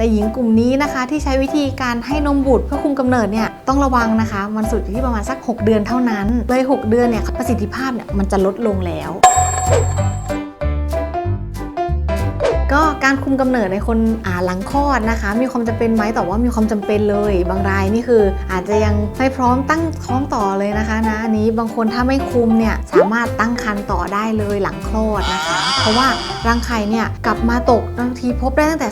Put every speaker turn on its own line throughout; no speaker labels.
ในหญิงกลุ่มนี้นะคะ ที่ใช้วิธีการให้นมบุตรเพื่อคุมกำเนิดเนี่ยต้องระวังนะคะ มันสุดอยู่ที่ประมาณสัก 6 เดือนเท่านั้น เลย 6 เดือนเนี่ยประสิทธิภาพเนี่ยมันจะลดลงแล้ว ก็การคุมกำเนิดในคนอ่าหลังคลอดนะคะ มีความจำเป็นไหมแต่ว่ามีความจำเป็นเลย บางรายนี่คืออาจจะยังไม่พร้อมตั้งท้องต่อเลยนะคะนะอันนี้บางคนถ้าไม่คุมเนี่ยสามารถตั้งครรภ์ต่อได้เลยหลังคลอดนะคะ เพราะว่ารังไข่เนี่ยกลับมาตกบางทีพบได้ตั้งแต่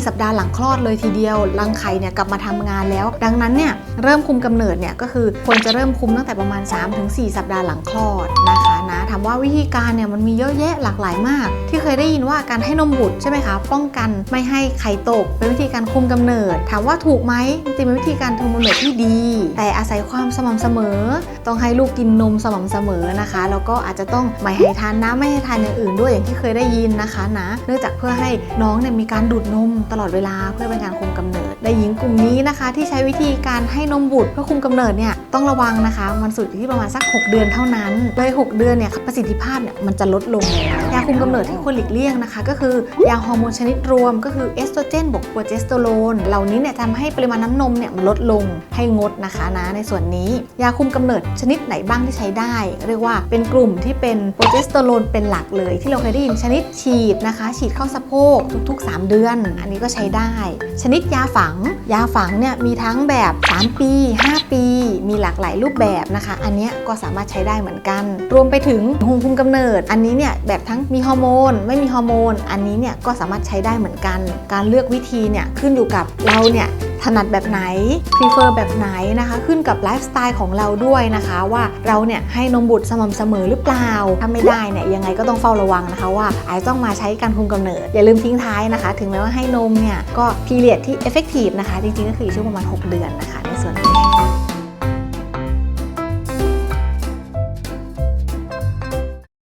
3-4 สัปดาห์หลังคลอดเลยทีเดียว รังไข่เนี่ยกลับมาทำงานแล้ว ดังนั้นเนี่ยเริ่มคุมกำเนิดเนี่ยก็คือควรจะเริ่มคุมตั้งแต่ประมาณ 3-4 สัปดาห์หลังคลอดนะคะนะถามว่าวิธีการเนี่ยมันมีเยอะแยะหลากหลายมาก ที่เคยได้ยินว่าการให้นมบุตรใช่ไหมคะป้องกันไม่ให้ไข่ตก เป็นวิธีการคุมกำเนิด ถามว่าถูกไหมจริงๆเป็นวิธีการคุมกำเนิดที่ดี แต่อาศัยความสม่ำเสมอ ต้องให้ลูกกินนมสม่ำเสมอนะคะแล้วก็อาจจะต้องไม่ให้ทานน้ำไม่ให้ทานอย่างอื่นด้วยอย่างที่เคยได้ยินนะคะนะ เนื่องจากเพื่อให้น้องเนี่ยมีการดูดนมตลอดเวลาเพื่อเป็นการคุมกำเนิดในหญิงกลุ่มนี้นะคะที่ใช้วิธีการให้นมบุตรเพื่อคุมกำเนิดเนี่ยต้องระวังนะคะ มันสุดอยู่ที่ประมาณสัก 6 เดือนเท่านั้น เลย 6 เดือนเนี่ยประสิทธิภาพเนี่ยมันจะลดลงแล้วยาคุมกำเนิดที่ควรหลีกเลี่ยงนะคะ ก็คือยาฮอร์โมนชนิดรวม ก็คือเอสโตรเจนบวกโปรเจสเตอโรนเหล่านี้เนี่ยทำให้ปริมาณน้ำนมเนี่ยมันลดลงให้งดนะคะนะในส่วนนี้ยาคุมกำเนิดชนิดไหนบ้างที่ใช้ได้ เรียกว่าเป็นกลุ่มที่เป็นโปรเจสเตอโรนเป็นหลักเลย ที่เราเคยได้ยินชนิดฉีดนะคะ ฉีดเข้าสะโพกทุก ๆ 3 เดือน อันนี้ก็ใช้ได้ ชนิดยาฝังยาฝังเนี่ยมีทั้งแบบ 3 ปี 5 ปี มีหลากหลายรูปแบบนะคะ อันนี้ก็สามารถใช้ได้เหมือนกัน รวมไปถึงฮงคุมกำเนิด อันนี้เนี่ยแบบทั้งมีฮอร์โมน ไม่มีฮอร์โมน อันนี้เนี่ยก็สามารถใช้ได้เหมือนกัน การเลือกวิธีเนี่ยขึ้นอยู่กับเราเนี่ย ถนัดแบบไหน prefer แบบไหนนะคะ ขึ้นกับไลฟ์สไตล์ของเราด้วยนะคะ ว่าเราเนี่ยให้นมบุตรสม่ำเสมอหรือเปล่าถ้าไม่ได้เนี่ยยังไงก็ต้องเฝ้าระวังนะคะว่าอาจจะต้องมาใช้การคุมกำเนิด อย่าลืมทิ้งท้ายนะคะ ถึงแม้ว่าให้นมเนี่ยก็พีเรียดที่เอฟเฟกตีฟนะคะ จริงๆก็คืออยู่ช่วงประมาณ 6 เดือนนะคะในส่วนนี้